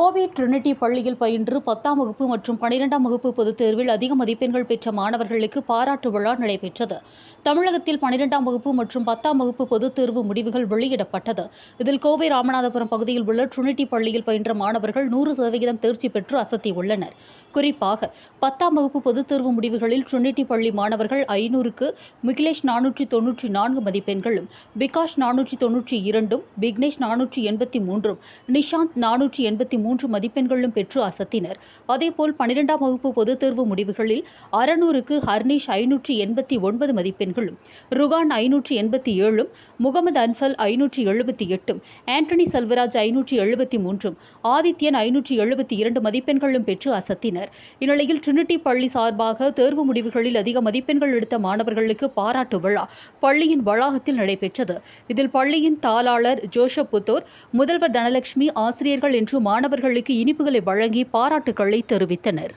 Kovai Trinity பள்ளியில் பயின்று பத்தாம் வகுப்பு மற்றும் பனிரெண்டாம் வகுப்பு பொதுத் தேர்வில் அதிக மதிப்பெண்கள் பெற்ற மாணவர்களுக்கு பாராட்டு விழா நடைபெற்றது. தமிழகத்தில் பனிரெண்டாம் வகுப்பு மற்றும் பத்தாம் வகுப்பு பொதுத் தேர்வு முடிவுகள் வெளியிடப்பட்டது. இதில் கோவை ராமநாதபுரம் பகுதியில் உள்ள ட்ரினிட்டி பள்ளியில் பயின்ற மாணவர்கள் நூறு சதவிகிதம் தேர்ச்சி பெற்று அசத்தியுள்ளனர் குறிப்பாக பத்தாம் வகுப்பு பொதுத் தேர்வு முடிவுகளில் ட்ரினிட்டி பள்ளி மாணவர்கள் ஐநூறுக்கு மிகிலேஷ் நானூற்றி தொன்னூற்றி நான்கு மதிப்பெண்களும் பிகாஷ் நானூற்றி தொன்னூற்றி இரண்டும் விக்னேஷ் நானூற்றி எண்பத்தி மூன்றும் நிஷாந்த் நானூற்றி எண்பத்தி மூன்று மூன்று மதிப்பெண்களும் பெற்று அசத்தினர். அதேபோல் பனிரெண்டாம் வகுப்பு பொதுத் தேர்வு முடிவுகளில் அறநூறுக்கு ஹர்னிஷ் ஐநூற்றி எண்பத்தி ஒன்பது மதிப்பெண்களும் ருகான் ஐநூற்றி எண்பத்தி ஏழும் முகமது அன்சல் ஐநூற்றி எழுபத்தி எட்டும் ஆண்டனி செல்வராஜ் ஐநூற்றி எழுபத்தி மூன்றும் ஆதித்யன் ஐநூற்றி எழுபத்தி இரண்டு மதிப்பெண்களும் பெற்று அசத்தினர். இந்நிலையில் ட்ரினிட்டி பள்ளி சார்பாக தேர்வு முடிவுகளில் அதிக மதிப்பெண்கள் எடுத்த மாணவர்களுக்கு பாராட்டு விழா பள்ளியின் வளாகத்தில் நடைபெற்றது. இதில் பள்ளியின் தாளாளர் ஜோஷப் புத்தோர் முதல்வர் தனலட்சுமி ஆசிரியர்கள் என்று மாணவர் மாணவர்களுக்கு இனிப்புகளை வழங்கி பாராட்டுக்களை தெரிவித்தனர்.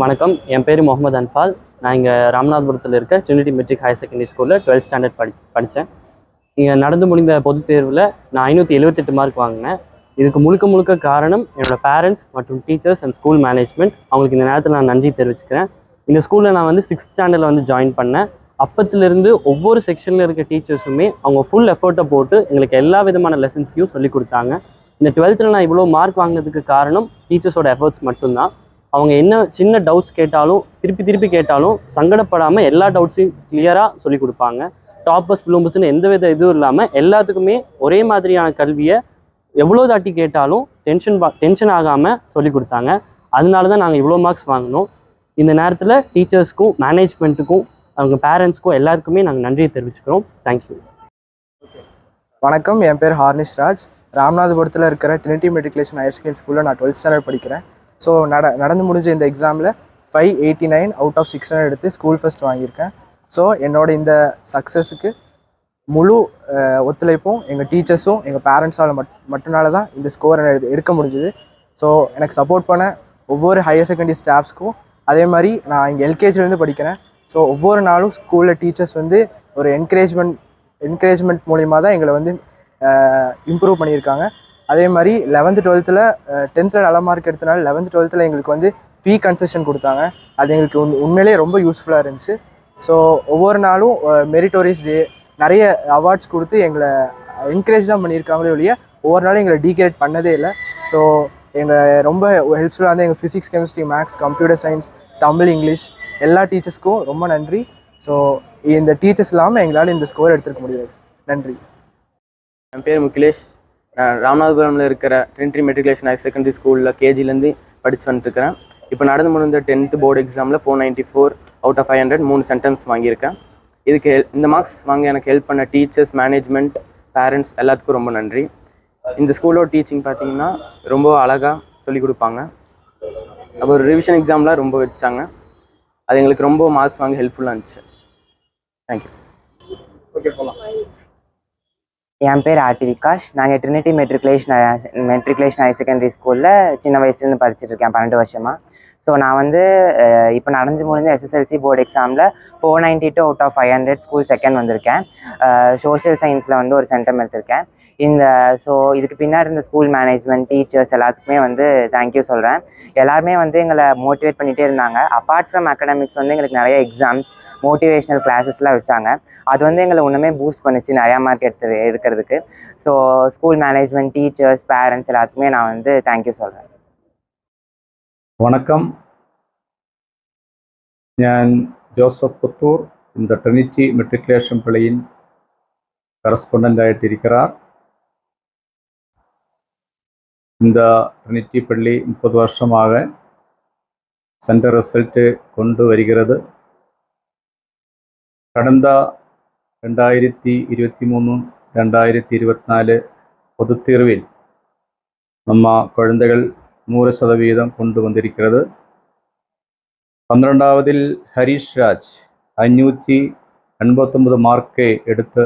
வணக்கம். என் பேர் முகமது அன்பால். நான் இங்கே ராமநாதபுரத்தில் இருக்க ட்ரினிட்டி மெட்ரிக் ஹையர் செகண்டரி ஸ்கூலில் டுவெல்த் ஸ்டாண்டர்ட் படி படித்தேன் இங்கே நடந்து முடிந்த பொதுத் தேர்வில் நான் ஐநூற்றி எழுபத்தெட்டு மார்க் வாங்கினேன். இதுக்கு முழுக்க முழுக்க காரணம் என்னோடய பேரண்ட்ஸ் மற்றும் டீச்சர்ஸ் அண்ட் ஸ்கூல் மேனேஜ்மெண்ட் அவங்களுக்கு இந்த நேரத்தில் நான் நன்றி தெரிவிச்சுக்கிறேன். இந்த ஸ்கூலில் நான் வந்து சிக்ஸ்த் ஸ்டாண்டர்டில் வந்து ஜாயின் பண்ணேன். அப்பத்துலேருந்து ஒவ்வொரு செக்ஷனில் இருக்க டீச்சர்ஸுமே அவங்க ஃபுல் எஃபர்ட்டை போட்டு எங்களுக்கு எல்லா விதமான லெசன்ஸையும் சொல்லி கொடுத்தாங்க. இந்த டுவெல்த்தில் நான் இவ்வளோ மார்க் வாங்கினதுக்கு காரணம் டீச்சர்ஸோட எஃபர்ட்ஸ் மட்டும்தான். அவங்க என்ன சின்ன டவுட்ஸ் கேட்டாலும் திருப்பி திருப்பி கேட்டாலும் சங்கடப்படாமல் எல்லா டவுட்ஸையும் கிளியராக சொல்லி கொடுப்பாங்க. டாப்பர்ஸ் ப்ளூம்பர்ஸ்னு எந்த வித இதுவும் இல்லாமல் எல்லாத்துக்குமே ஒரே மாதிரியான கல்வியை எவ்வளோ தாட்டி கேட்டாலும் டென்ஷன் பா டென்ஷன் ஆகாமல் சொல்லி கொடுத்தாங்க. அதனால தான் நாங்கள் இவ்வளோ மார்க்ஸ் வாங்கினோம். இந்த நேரத்தில் டீச்சர்ஸ்க்கும் மேனேஜ்மெண்ட்டுக்கும் அவங்க பேரண்ட்ஸ்க்கும் எல்லாருக்குமே நாங்கள் நன்றியை தெரிவிச்சுக்கிறோம். தேங்க்யூ வணக்கம் என் பேர் ஹார்னிஷ் ராஜ். ராமநாதபுரத்தில் இருக்கிற ட்ரினிட்டி மெட்ரிகுலேஷன் ஹையர் செகண்டரி ஸ்கூலில் நான் டுவெல்த் ஸ்டாண்டர்ட் படிக்கிறேன். ஸோ நட நடந்து முடிஞ்ச இந்த எக்ஸாமில் five eighty nine out of six hundred எடுத்து ஸ்கூல் ஃபஸ்ட் வாங்கியிருக்கேன். ஸோ என்னோட இந்த சக்ஸஸுக்கு முழு ஒத்துழைப்பும் எங்கள் டீச்சர்ஸும் எங்கள் பேரண்ட்ஸால் மட் மட்டும்னால தான் இந்த ஸ்கோரை எடுக்க முடிஞ்சுது. ஸோ எனக்கு சப்போர்ட் பண்ண ஒவ்வொரு ஹையர் செகண்டரி ஸ்டாஃப்ஸ்க்கும் அதே மாதிரி நான் இங்கே எல்கேஜிலேருந்து படிக்கிறேன். ஸோ ஒவ்வொரு நாளும் ஸ்கூலில் டீச்சர்ஸ் வந்து ஒரு என்கரேஜ்மெண்ட் என்கரேஜ்மெண்ட் மூலிமா தான் எங்களை வந்து இம்ப்ரூவ் பண்ணியிருக்காங்க. அதே மாதிரி லெவன்த்து டுவெல்த்தில் டென்த்தில் நல்ல மார்க் எடுத்தனால லெவன்த்து டுவெல்த்தில் எங்களுக்கு வந்து ஃபீ கன்செஷன் கொடுத்தாங்க. அது எங்களுக்கு உண் உண்மையிலேயே ரொம்ப யூஸ்ஃபுல்லாக இருந்துச்சு. ஸோ ஒவ்வொரு நாளும் மெரிட்டோரியஸ் டே நிறைய அவார்ட்ஸ் கொடுத்து எங்களை என்கரேஜ் தான் பண்ணியிருக்காங்களே ஒழிய ஒவ்வொரு நாளும் எங்களை டீக்ரேட் பண்ணதே இல்லை. ஸோ எங்கள் ரொம்ப ஹெல்ப்ஃபுல்லாக இருந்தால் எங்கள் physics chemistry maths computer science Tamil English எல்லா டீச்சர்ஸ்க்கும் ரொம்ப நன்றி. ஸோ இந்த டீச்சர்ஸ் இல்லாமல் எங்களால் இந்த ஸ்கோர் எடுத்துருக்க முடியாது. நன்றி. என் பேர் முகிலேஷ். நான் ராமநாதபுரமில் இருக்கிற ட்ரினிட்டி மெட்ரிகுலேஷன் ஹையர் செகண்டரி ஸ்கூலில் கேஜிலேருந்து படித்து வந்துட்டுருக்கிறேன். இப்போ நடந்து முடிந்த டென்த்து போர்டு எக்ஸாமில் four ninety four out of five hundred மூணு சென்டென்ஸ் வாங்கியிருக்கேன். இதுக்கு ஹெல் இந்த மார்க்ஸ் வாங்க எனக்கு ஹெல்ப் பண்ண டீச்சர்ஸ் மேனேஜ்மெண்ட் பேரண்ட்ஸ் எல்லாத்துக்கும் ரொம்ப நன்றி. இந்த ஸ்கூலோட டீச்சிங் பார்த்தீங்கன்னா ரொம்ப அழகாக சொல்லிக் கொடுப்பாங்க. அப்புறம் ரிவிஷன் எக்ஸாம்லாம் ரொம்ப வச்சாங்க. அது எங்களுக்கு ரொம்ப மார்க்ஸ் வாங்க ஹெல்ப்ஃபுல்லாக இருந்துச்சு. தேங்க்யூ என் பேர் ஆர்டி விகாஷ். நாங்கள் Trinity matriculation matriculation higher secondary ஸ்கூலில் சின்ன வயசுலேருந்து படிச்சுட்டு இருக்கேன் பன்னெண்டு வருஷமாக ஸோ நான் வந்து இப்போ நடந்து முடிஞ்ச எஸ்எஸ்எல்சி போர்டு எக்ஸாமில் four ninety two out of five hundred school second வந்திருக்கேன். சோஷியல் சயின்ஸில் வந்து ஒரு சென்டம் எடுத்திருக்கேன் இந்த ஸோ இதுக்கு பின்னாடி இருந்த ஸ்கூல் மேனேஜ்மெண்ட் டீச்சர்ஸ் எல்லாத்துக்குமே வந்து தேங்க்யூ சொல்கிறேன் எல்லாருமே வந்து எங்களை மோட்டிவேட் பண்ணிகிட்டே இருந்தாங்க. அப்பார்ட் ஃப்ரம் அகடமிக்ஸ் வந்து எங்களுக்கு நிறைய எக்ஸாம்ஸ் மோட்டிவேஷனல் கிளாஸஸ்லாம் வச்சாங்க. அது வந்து எங்களை ஒன்றுமே பூஸ்ட் பண்ணிச்சு நிறையா மார்க் எடுத்து எடுக்கிறதுக்கு. So school management teachers parents எல்லாத்துக்குமே நான் வந்து தேங்க்யூ சொல்கிறேன் வணக்கம். ഞാൻ Joseph Puthur in the Trinity matriculation പള്ളിയിൽ இருக்கிறார் இந்த ட்ரினிட்டி பள்ளி முப்பது வருஷமாக சென்டர் ரிசல்ட்டு கொண்டு வருகிறது கடந்த ரெண்டாயிரத்தி இருபத்தி மூணு ரெண்டாயிரத்தி இருபத்தி நாலு பொதுத்தீர்வில் நம்ம குழந்தைகள் நூறு சதவீதம் கொண்டு வந்திருக்கிறது പന്ത്രണ്ടാവതിൽ ഹരീഷ് രാജ് അഞ്ഞൂറ്റി എൺപത്തൊമ്പത് മാർക്ക് എടുത്ത്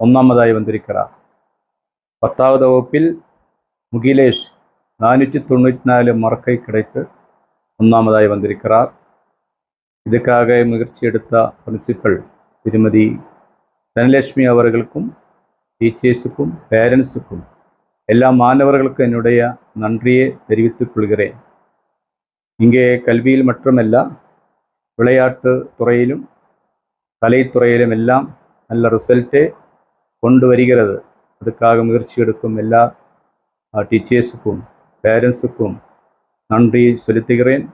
ഒന്നാമതായി വന്നിരിക്കുക പത്താമത് വകുപ്പിൽ முகிலேஷ் நானூற்றி தொண்ணூற்றி நாலு மார்க்கை கிடைத்து ஒன்றாமதாய் வந்திருக்கிறார் இதுக்காக முயற்சி எடுத்த பிரின்சிபல் திருமதி தனலட்சுமி அவர்களுக்கும் டீச்சர்ஸுக்கும் பேரண்ட்ஸுக்கும் எல்லா மாணவர்களுக்கும் என்னுடைய நன்றியை தெரிவித்துக் கொள்கிறேன் இங்கே கல்வியில் மட்டுமல்ல விளையாட்டு துறையிலும் கலைத்துறையிலும் எல்லாம் நல்ல ரிசல்ட்டே கொண்டு வருகிறது அதுக்காக முயற்சி எடுக்கும் எல்லா டீச்சர்ஸுக்கும் பேரண்ட்ஸுக்கும் நன்றி செலுத்துகிறேன்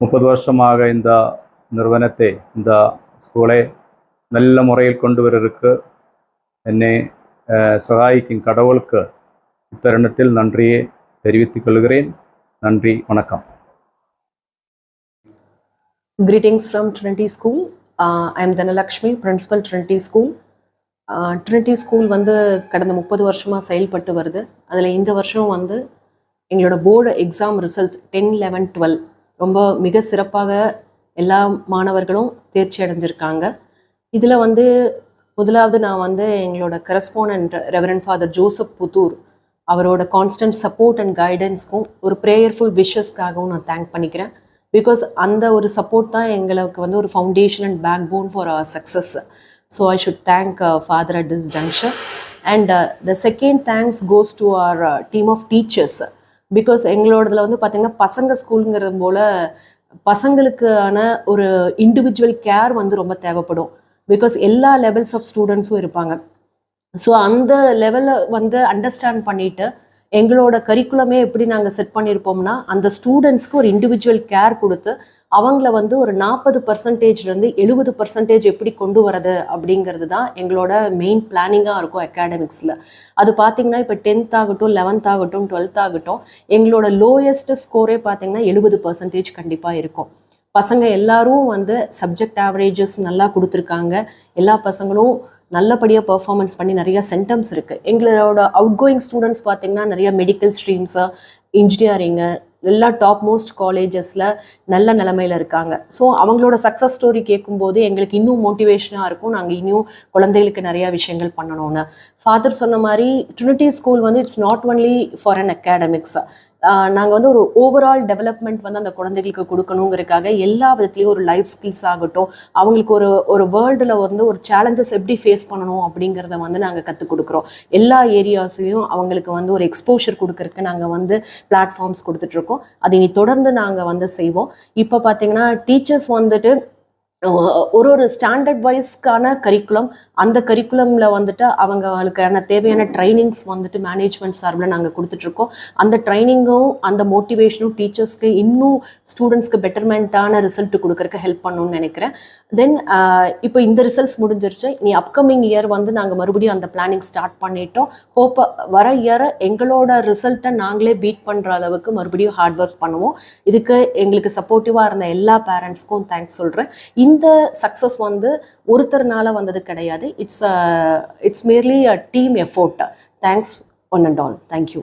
முப்பது வருஷமாக இந்த நிறுவனத்தை இந்த ஸ்கூலை நல்ல முறையில் கொண்டு வருவதற்கு என்னை அஹ், சகாயிக்கும் கடவுளுக்கு இத்தருணத்தில் நன்றியை தெரிவித்துக் கொள்கிறேன் நன்றி வணக்கம் Greetings from Trinity School. Uh, I am Dhanalakshmi, Principal Trinity School. Trinity school வந்து கடந்த முப்பது வருஷமாக செயல்பட்டு வருது. அதில் இந்த வருஷம் வந்து எங்களோட board exam results ten eleven twelve ரொம்ப மிக சிறப்பாக எல்லா மாணவர்களும் தேர்ச்சி அடைஞ்சிருக்காங்க. இதில் வந்து முதலாவது நான் வந்து எங்களோட correspondent reverend father Joseph Puthur அவரோட கான்ஸ்டன்ட் சப்போர்ட் அண்ட் கைடன்ஸ்க்கும் ஒரு ப்ரேயர்ஃபுல் விஷஸ்க்காகவும் நான் தேங்க் பண்ணிக்கிறேன். பிகாஸ் அந்த ஒரு சப்போர்ட் தான் எங்களுக்கு வந்து ஒரு foundation and backbone for our success so I should thank father at this junction and the second thanks goes to our team of teachers because எங்களோடதில் வந்து பார்த்திங்கன்னா பசங்க ஸ்கூலுங்கிறது போல் பசங்களுக்கான ஒரு இண்டிவிஜுவல் கேர் வந்து ரொம்ப தேவைப்படும். பிகாஸ் எல்லா லெவல்ஸ் ஆஃப் ஸ்டூடெண்ட்ஸும் இருப்பாங்க. ஸோ அந்த லெவலை வந்து அண்டர்ஸ்டாண்ட் பண்ணிவிட்டு எங்களோட கரிக்குலமே எப்படி நாங்கள் செட் பண்ணியிருப்போம்னா அந்த ஸ்டூடெண்ட்ஸ்க்கு ஒரு இண்டிவிஜுவல் கேர் கொடுத்து அவங்கள வந்து ஒரு நாற்பது பர்சன்டேஜ்லேருந்து எழுபது பர்சன்டேஜ் எப்படி கொண்டு வரது அப்படிங்கிறது தான் எங்களோட மெயின் பிளானிங்காக இருக்கும் அகாடமிக்ஸில் அது பார்த்தீங்கன்னா இப்போ டென்த் ஆகட்டும் லெவன்த் ஆகட்டும் டுவெல்த் ஆகட்டும் எங்களோட லோயஸ்ட் ஸ்கோரே பார்த்திங்கன்னா எழுபது பர்சன்டேஜ் கண்டிப்பாக இருக்கும். பசங்க எல்லாரும் வந்து சப்ஜெக்ட் ஆவரேஜஸ் நல்லா கொடுத்துருக்காங்க. எல்லா பசங்களும் நல்லபடியாக பெர்ஃபார்மன்ஸ் பண்ணி நிறைய சென்டம்ஸ் இருக்குது எங்களோட அவுட் கோயிங் ஸ்டூடெண்ட்ஸ் பார்த்தீங்கன்னா நிறைய மெடிக்கல் ஸ்ட்ரீம்ஸு இன்ஜினியரிங்கு எல்லா டாப் மோஸ்ட் காலேஜஸில் நல்ல நிலமையில இருக்காங்க. ஸோ அவங்களோட சக்ஸஸ் ஸ்டோரி கேட்கும்போது எங்களுக்கு இன்னும் மோட்டிவேஷனாக இருக்கும். நாங்கள் இன்னும் குழந்தைகளுக்கு நிறையா விஷயங்கள் பண்ணணும்னு. ஃபாதர் சொன்ன மாதிரி ட்ரினிட்டி ஸ்கூல் வந்து it's not only for an academics நாங்கள் வந்து ஒரு ஓவரால் டெவலப்மெண்ட் வந்து அந்த குழந்தைகளுக்கு கொடுக்கணுங்கிறதுக்காக எல்லா விதத்துலேயும் ஒரு லைஃப் ஸ்கில்ஸ் ஆகட்டும் அவங்களுக்கு ஒரு ஒரு வேர்ல்டில் வந்து ஒரு சேலஞ்சஸ் எப்படி ஃபேஸ் பண்ணணும் அப்படிங்கிறத வந்து நாங்கள் கற்றுக் கொடுக்குறோம். எல்லா ஏரியாஸ்லையும் அவங்களுக்கு வந்து ஒரு எக்ஸ்போஷர் கொடுக்கறதுக்கு நாங்கள் வந்து பிளாட்ஃபார்ம்ஸ் கொடுத்துட்ருக்கோம் அதை இனி தொடர்ந்து நாங்கள் வந்து செய்வோம். இப்போ பார்த்தீங்கன்னா டீச்சர்ஸ் வந்துட்டு ஒரு ஒரு ஸ்டாண்டர்ட் வைஸ்க்கான கரிக்குலம் அந்த கரிக்குலமில் வந்துட்டு அவங்களுக்கான தேவையான ட்ரைனிங்ஸ் வந்துட்டு மேனேஜ்மெண்ட் சார்பில் நாங்கள் கொடுத்துட்ருக்கோம். அந்த ட்ரைனிங்கும் அந்த மோட்டிவேஷனும் டீச்சர்ஸ்க்கு இன்னும் ஸ்டூடெண்ட்ஸ்க்கு பெட்டர்மெண்ட்டான ரிசல்ட் கொடுக்குறக்கு ஹெல்ப் பண்ணணும்னு நினைக்கிறேன். தென் இப்போ இந்த ரிசல்ட்ஸ் முடிஞ்சிருச்சு. நீ அப்கமிங் இயர் வந்து நாங்கள் மறுபடியும் அந்த பிளானிங் ஸ்டார்ட் பண்ணிட்டோம். ஹோப் வர இயரை எங்களோட ரிசல்ட்டை நாங்களே பீட் பண்ணுற அளவுக்கு மறுபடியும் ஹார்ட் ஒர்க் பண்ணுவோம். இதுக்கு எங்களுக்கு சப்போர்ட்டிவாக இருந்த எல்லா பேரண்ட்ஸ்க்கும் தேங்க்ஸ் சொல்கிறேன் இந்த சக்ஸஸ் வந்து ஒருத்தர்னால வந்தது கிடையாது. It's it's merely a team effort thanks one and all thank you